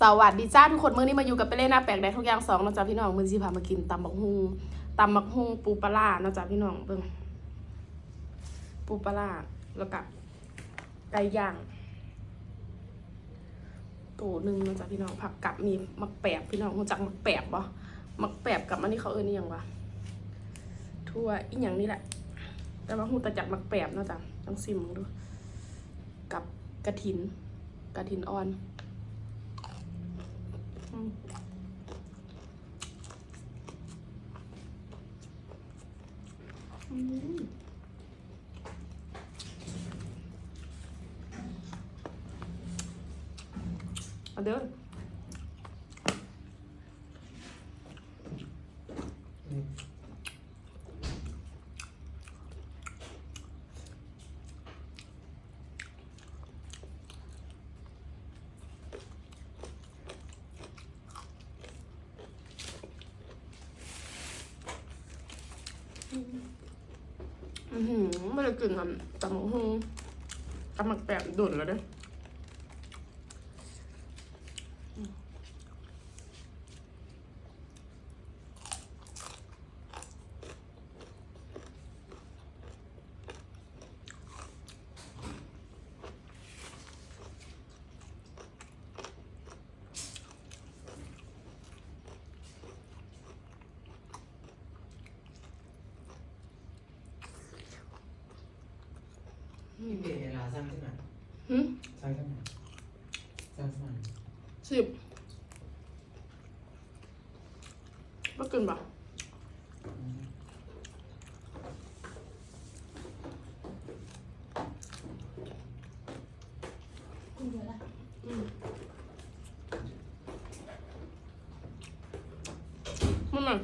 สวัสดีจ้าทุกคนมื้อนี้มาอยู่กับไปเล่นหน้าแปลกได้ทุกอย่างสองนะจ๊ะพี่น้องมื้อนี้พามากินตำบักฮุงตำบักฮุงปูปลาเนาะจ๊ะพี่น้องเบิ่งปูปลาแล้วก็ไก่ย่างตัวหนึ่งนะจ๊ะพี่น้องผักกับมีมักแปบพี่น้องรู้จักมักแปบบ่มักแปบกับอันนี้เขาเอิ้นอีหยังวะทั่วอีหยังนี่แหละ แต่ว่าฮู้แต่จักมักแปบเนาะจ๊ะต้องซิมมึงดู กับกระถินกระถินอ่อน อืมอืมเอาเด้ออือหือ ไม่ได้กลิ่นกับตำบักหุ่งตำหมักแปบดุนแล้วเด้อ มเปลี่ยนเวลาสร้างขึ้นมาหืมสร้างขึ้นมาสร้างขึ้นมาสิบบ่กินปะอืมมันน่ะ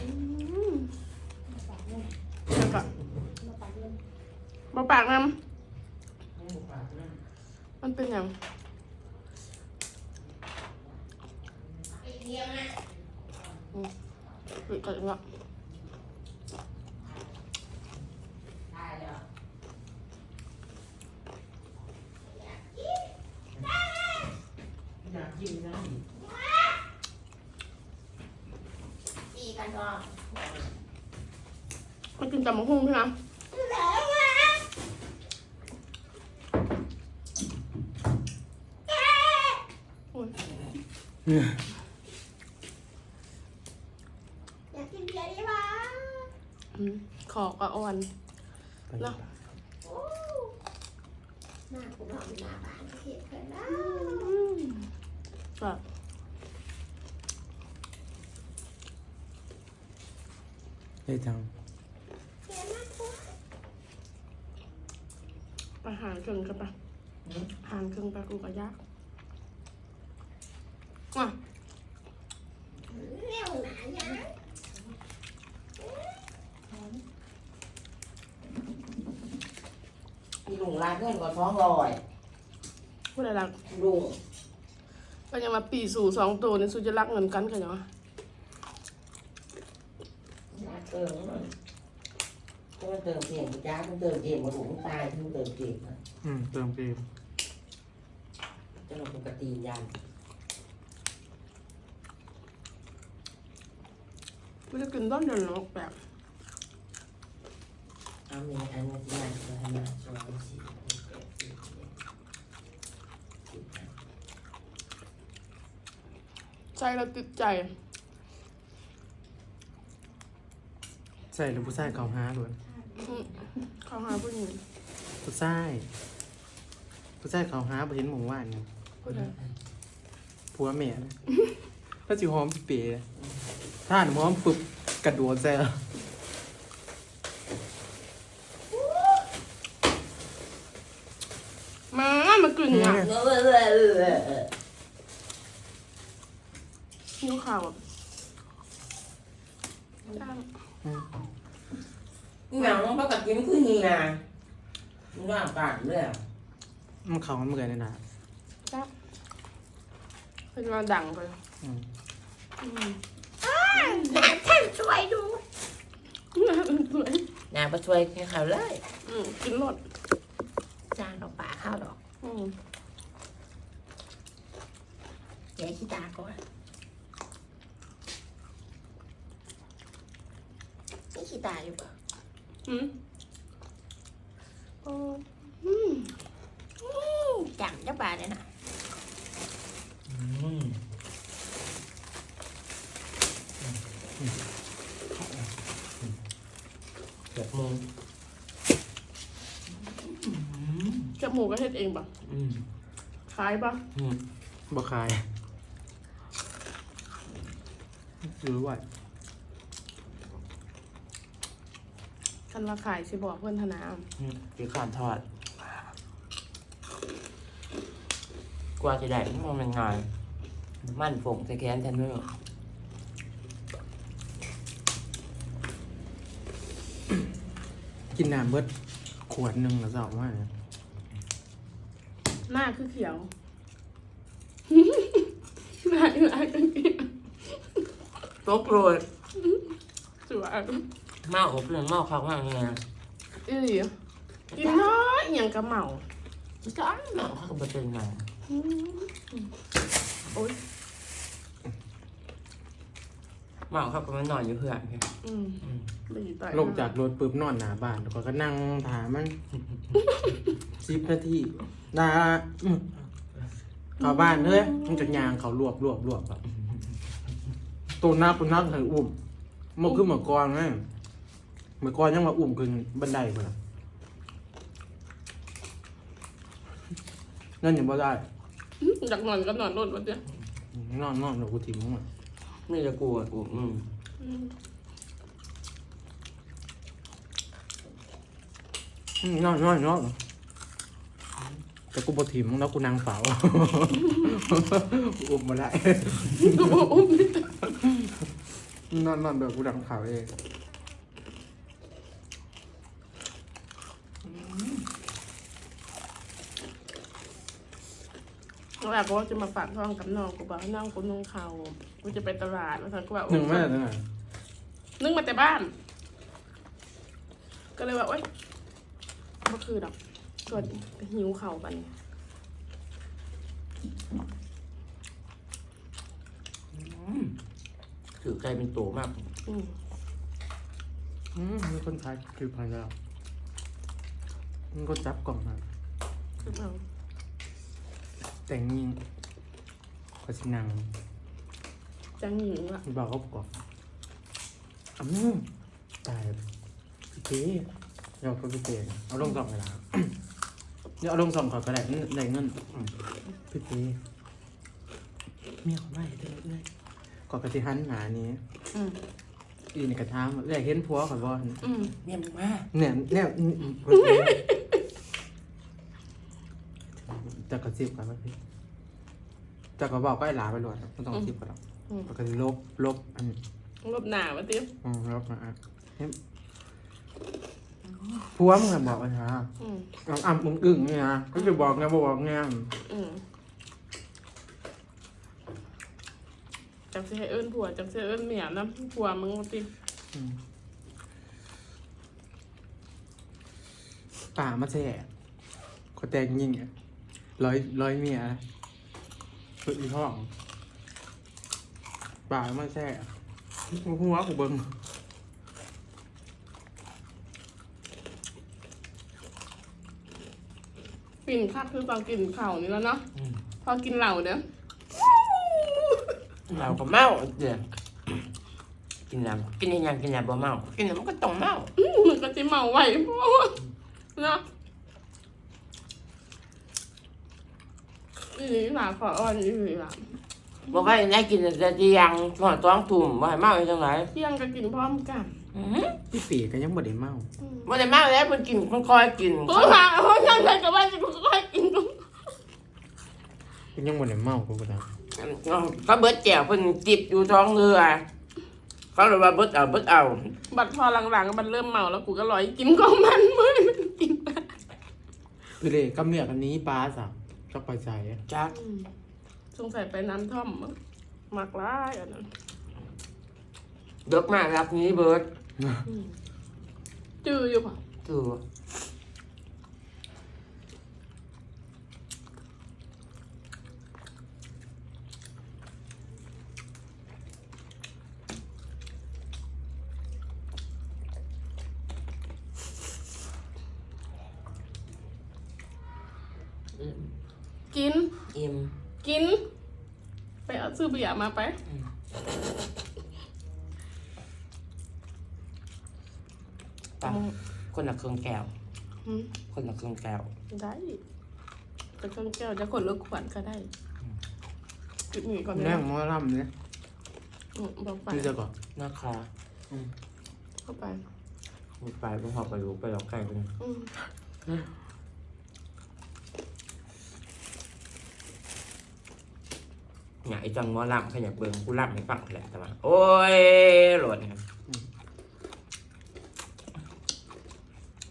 อืมแล้วก็มาปากน้ำไม่หมูป่าใช่ไหมมันเป็นอย่างอืมปิดก่อนละอยากกินนะตีกันก่อนมันกินแต่มะฮุ่งใช่ไหมโอ้ย อยากกินเบียร์ดีวะอืมขอกระอ่อน เนาะ โอ้หน้ากูนอนหน้าบ้านเห็นเพิ่นนะอืมแบบเฮ้ยจังเห็นมากกว่าไปหางเครื่องกันปะหางเครื่องไปกูก็ยากอะ เร็วหนายัง พี่ลุงร้านเงินกว่าท้องลอยพูดอะไรล่ะลุงก็ยังมาปีสู่สองตัวนี่สู้จะรักเงินกันกันยังวะร้านเติมหน่อยก็มันเติมเสียงจ้ามันเติมเกมมาหลุงตายที่มันเติมเกมนะอืมเติมเกมจะลงปกติยันไม่ได้กินต้นเดือนหรอกแบบ เอาเมย์อันนี้ที่นั่นก็ให้มาสองสี่แปดสิบสิบห้าใจเราติดใจ ใส่หรือผู้ชายเขาห้าล้วนอืมเขาหาผู้หญิงผู้ชายผู้ชายเขาห้าไปเห็นหมูว่านนี่ผู้ใดผัวเมียนะ ถ้าจิหอมสิเป๋ถ้าหนูหอมปึบกระโดดแซ่มา มากินอะเออเออเออเออเออหิวข่าวแบบจ้างหนังเพราะกับกินคือเฮียมันว่ากัดเลยมันเขามันเหมือนเลยนะจ้างเป็นมาดังไปอืมอืมท่านช่วยดูสวยนางไปช่วยให้เขาเลย อืมกินรสจานดอกป่าข้าวดอก Ừ. vậy chị ta coi chị chỉ ta được ừ. ừ. ừ. chẳng các bà đây nè จมูกก็เฮ็ดเองปะอืมคล้ายปะอืมบ่คายหรือว่าคันว่าขายสิบอกเพื่อนธนาอืมคือการทอด กว่าจะได้มันมันง่ายมันฝงใส่แขนแทนเนื้อกินน้ำเบิดขวดหนึ่งแล้วจะออกว่าเนี่ย หน้าคือเขียว หน้าหน้าคือเขียวตกโรยสวยมาอบเลยมาคักมากเนี่ยอีหลีกินน้อยอหย่างกระเหมา จ้ามาเขาก็บ่เป็นหนังอืมโอ๊ย มาเขาก็มานอนอยู่เพื่อนอืมอืมไม่อยู่ใต้ลงจากรถปุ๊บนอนหนาบ้านแล้วก็นั่งถามมัน สิบนาทีดาอืมเข้าบ้านเลยมันจะยางเขารวบรวบรวบแบบตัวนับตัวนับให้อุ้มมันคือเหมือนกรไงเหมือนกรยังมาอุ้มขึ้นบันไดไปละนั่นยังบ่ได้ อยากนอนก็นอนรถวันเดียวนอนนอนเดี๋ยวกูถิ่มมึงอะ นี่จะกลัวกูอืมอืมอืมนอนนอนนอนแต่กูบ่ถิ่มมึงแล้วกูนางเฝ้าอุ้มมาได้ก็บอกอุ้มนิดนอนนอนเดี๋ยวกูดังข่าวเอง แล้วแบบว่าจะมาฝากท้องกับน้องกูบอกให้น้องกูนุ่งเขาวกูจะไปตลาดแล้วฉันก็ว่าหนึ่งแม่ตั้งไงนึ่งมาแต่บ้าน ก็เลยว่าโอ๊ยเมื่อคืนดอกก็หิวเข่าวไปถือใจเป็นโตมาก อืมอืมมีคนขายคือพันแล้วมันก็จับกล่องมาคือเอา แต่งยิงก็สินังจังหญิงอะมีบอกเขาบอกอืมตายพี่เจ๊เราก็พี่เจ๊เอาลงสองเวลาเดี๋ยวเอาลงสองก่อนก็ได้เงินได้เงินอืมพี่เจ๊เมียเขาไม่ได้เลยก่อนกระติหันหนานี้อืมอีในกระทามอยากเห็นผัวข่อยบ่อืมเนี่ยมึงมาเนี่ยเนี่ยอืมอืมจะ กระซิบกันไหมพี่จะกระบอกก็ไอ้หลาไปหลวดไม่ต้องกระซิบกันหรอกอืมปกติลบลบอันนี้ลบหนาวะติ๊บอืมลบมาอะเฮ้ยผัวมึงอะบอกไอ้ฮะอืมอ่ำอ่ำอึ้งอึ้งเนี่ยนะก็จะบอกไงบอกไงอืมจังสิให้เอิ้นผัวจังสิให้เอิ้นเมียนะผัวมึงว่าติ๊บอืมป่ามาแช่เขาแต่งยิงอะ ร้อยร้อยเมียฝึกอีห้องป่ามาแช่หัวกูเบิ้งกลิ่นคักคือตอนกินข้าวนี่แล้วเนาะอืมพอกินเหล้าเนี่ยเราก็เมาเดี๋ยวกินน้ำกินยังกินน้ำบ่เมา กินน้ำมันก็ต้องเมามันก็จะเมาไหวเพราะว่าเนาะ อีหลีหนาขออ่อนอีหลีหล่ะบอกว่าได้กินแต่เดียงหอดต้องตุ่มว่ให้เมาอีกจังไรเที่ยงก็กินพร้อมกันพี่ปีก็ยังบ่ได้เมาบ่ได้เมาแล้วมันกินมันคอยกินตัวหาเพราะฉันใช้กับว่าจะค่อยกินก็ยังบ่ได้เมากูก็ได้เขาเบิดแก้วเพิ่นจิบอยู่ท้องเรือ เขาเลยว่าเบิดเอาเบิดเอา บัดพอหลังๆมันเริ่มเมาแล้วกูก็ลอยกินของมันเมื่อมันกินไปคือเด็กำเนียกอันนี้ป้าสับ จักไปใอะจักอืมสงสัยไปน้ำท่อมมัหมักร้ายอันนั้นเลิกมากรับนี้เบิร์ดอืมจืออยู่ป่ะถืออืม กิน อิ่มกิน ไปเอาซื้อเบียร์มาไป ปะคนละเครื่องแก้วอืมคนละเครื่องแก้ว ได้จะเครื่องแก้วจะขนลูกขวัญก็ได้จุดนี้ก่อนแม่นะงหมอลำเนี่ยอืมบอกไปชื่อจะก่อนนะคะเข้าไป มีไปต้องหอบไปรู้ไปหลอกไก่ไปเลยอืม เนี่ยไอ้จังหมอลำขยับเบิ่งกูลำให้ฟังแหละแต่ว่าโอ้ยโหลดเนี่ย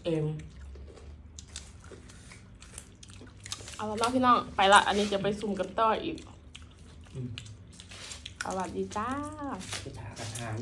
เอ็มเอาละเนาะพี่น้องไปละ อันนี้จะไปซุ่มกันต่ออีกสวัสดีจ้า ไปถากระถาง